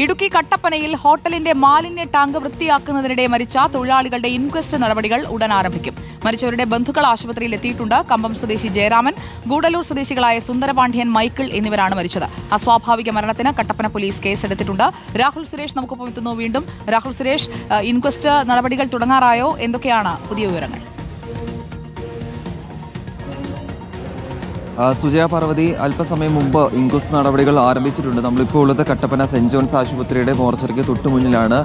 ഇടുക്കി കട്ടപ്പനയിൽ ഹോട്ടലിന്റെ മാലിന്യ ടാങ്ക് വൃത്തിയാക്കുന്നതിനിടെ മരിച്ച തൊഴിലാളികളുടെ ഇൻക്വസ്റ്റ് നടപടികൾ ഉടൻ ആരംഭിക്കും. മരിച്ചവരുടെ ബന്ധുക്കൾ ആശുപത്രിയിൽ എത്തിയിട്ടുണ്ട്. കമ്പം സ്വദേശി ജയരാമൻ ഗൂഡലൂർ സ്വദേശികളായ സുന്ദരപാണ്ഡ്യൻ മൈക്കിൾ എന്നിവരാണ് മരിച്ചത്. അസ്വാഭാവിക മരണത്തിന് കട്ടപ്പന പോലീസ് കേസെടുത്തിട്ടുണ്ട്. രാഹുൽ സുരേഷ് നമുക്കൊപ്പം എത്തുന്നു. വീണ്ടും രാഹുൽ സുരേഷ് ഇൻക്വസ്റ്റ് നടപടികൾ തുടങ്ങാറായോ? എന്തൊക്കെയാണ് പുതിയ വിവരങ്ങൾ? സുജയ പാർവതി അല്പസമയം മുമ്പ് ഇൻക്വസ്റ്റ് നടപടികൾ ആരംഭിച്ചിട്ടുണ്ട്. നമ്മളിപ്പോൾ ഉള്ളത് കട്ടപ്പന സെന്റ് ജോൺസ് ആശുപത്രിയുടെ മോർച്ചറിക്ക് തൊട്ടുമുന്നിലാണ്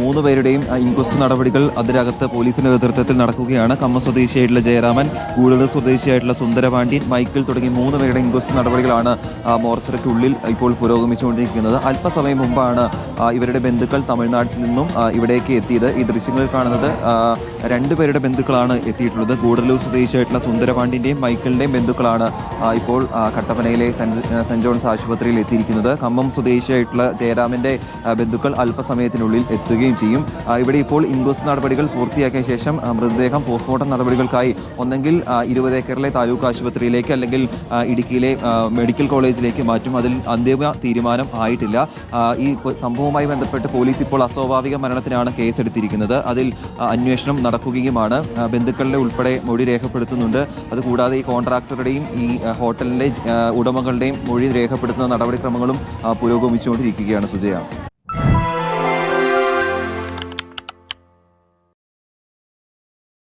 മൂന്ന് പേരുടെയും ഇൻക്വസ്റ്റ് നടപടികൾ അതിനകത്ത് പോലീസിന്റെ നേതൃത്വത്തിൽ നടക്കുകയാണ്. കമ്മ സ്വദേശിയായിട്ടുള്ള ജയരാമൻ കൂടുതൽ സ്വദേശിയായിട്ടുള്ള സുന്ദരപാണ്ഡ്യൻ മൈക്കിൾ തുടങ്ങി മൂന്ന് പേരുടെ ഇൻക്വസ്റ്റ് നടപടികളാണ് മോർച്ചറിക്കുള്ളിൽ ഇപ്പോൾ പുരോഗമിച്ചുകൊണ്ടിരിക്കുന്നത്. അല്പസമയം മുമ്പാണ് ഇവരുടെ ബന്ധുക്കൾ തമിഴ്നാട്ടിൽ നിന്നും ഇവിടേക്ക് എത്തിയത്. ഈ ദൃശ്യങ്ങളിൽ കാണുന്നത് രണ്ടുപേരുടെ ബന്ധുക്കളാണ് എത്തിയിട്ടുള്ളത്. ഗൂഡല്ലൂർ സ്വദേശിയായിട്ടുള്ള സുന്ദരപാണ്ഡിന്റെയും മൈക്കിളിന്റെയും ബന്ധുക്കളാണ് ഇപ്പോൾ കട്ടപ്പനയിലെ സെന്റ് ജോൺസ് ആശുപത്രിയിൽ എത്തിയിരിക്കുന്നത്. കമ്പം സ്വദേശിയായിട്ടുള്ള ജയരാമന്റെ ആ, ബന്ധുക്കൾ അല്പസമയത്തിനുള്ളിൽ എത്തുകയും ചെയ്യും. ഇവിടെ ഇപ്പോൾ ഇൻക്വസ്റ്റ് നടപടികൾ പൂർത്തിയാക്കിയ ശേഷം മൃതദേഹം പോസ്റ്റ്മോർട്ടം നടപടികൾക്കായി ഒന്നെങ്കിൽ ഇരുപത് ഏക്കറിലെ താലൂക്ക് ആശുപത്രിയിലേക്ക് അല്ലെങ്കിൽ ഇടുക്കിയിലെ മെഡിക്കൽ കോളേജിലേക്ക് മാറ്റും. അതിൽ അന്തിമ തീരുമാനം ആയിട്ടില്ല. ഈ പ- സംഭവവുമായി ബന്ധപ്പെട്ട് പോലീസ് ഇപ്പോൾ അസ്വാഭാവിക മരണത്തിനാണ് കേസെടുത്തിരിക്കുന്നത്. അതിൽ അന്വേഷണം നടക്കുകയുമാണ്. ബന്ധുക്കളുടെ ഉൾപ്പെടെ മൊഴി രേഖപ്പെടുത്തുന്നുണ്ട്. അതുകൂടാതെ ഈ കോൺട്രാക്ടറുടെയും ഈ ഹോട്ടലിന്റെ ഉടമകളുടെയും മൊഴി രേഖപ്പെടുത്തുന്ന നടപടിക്രമങ്ങളും പുരോഗമിച്ചുകൊണ്ടിരിക്കുകയാണ് സുജയ.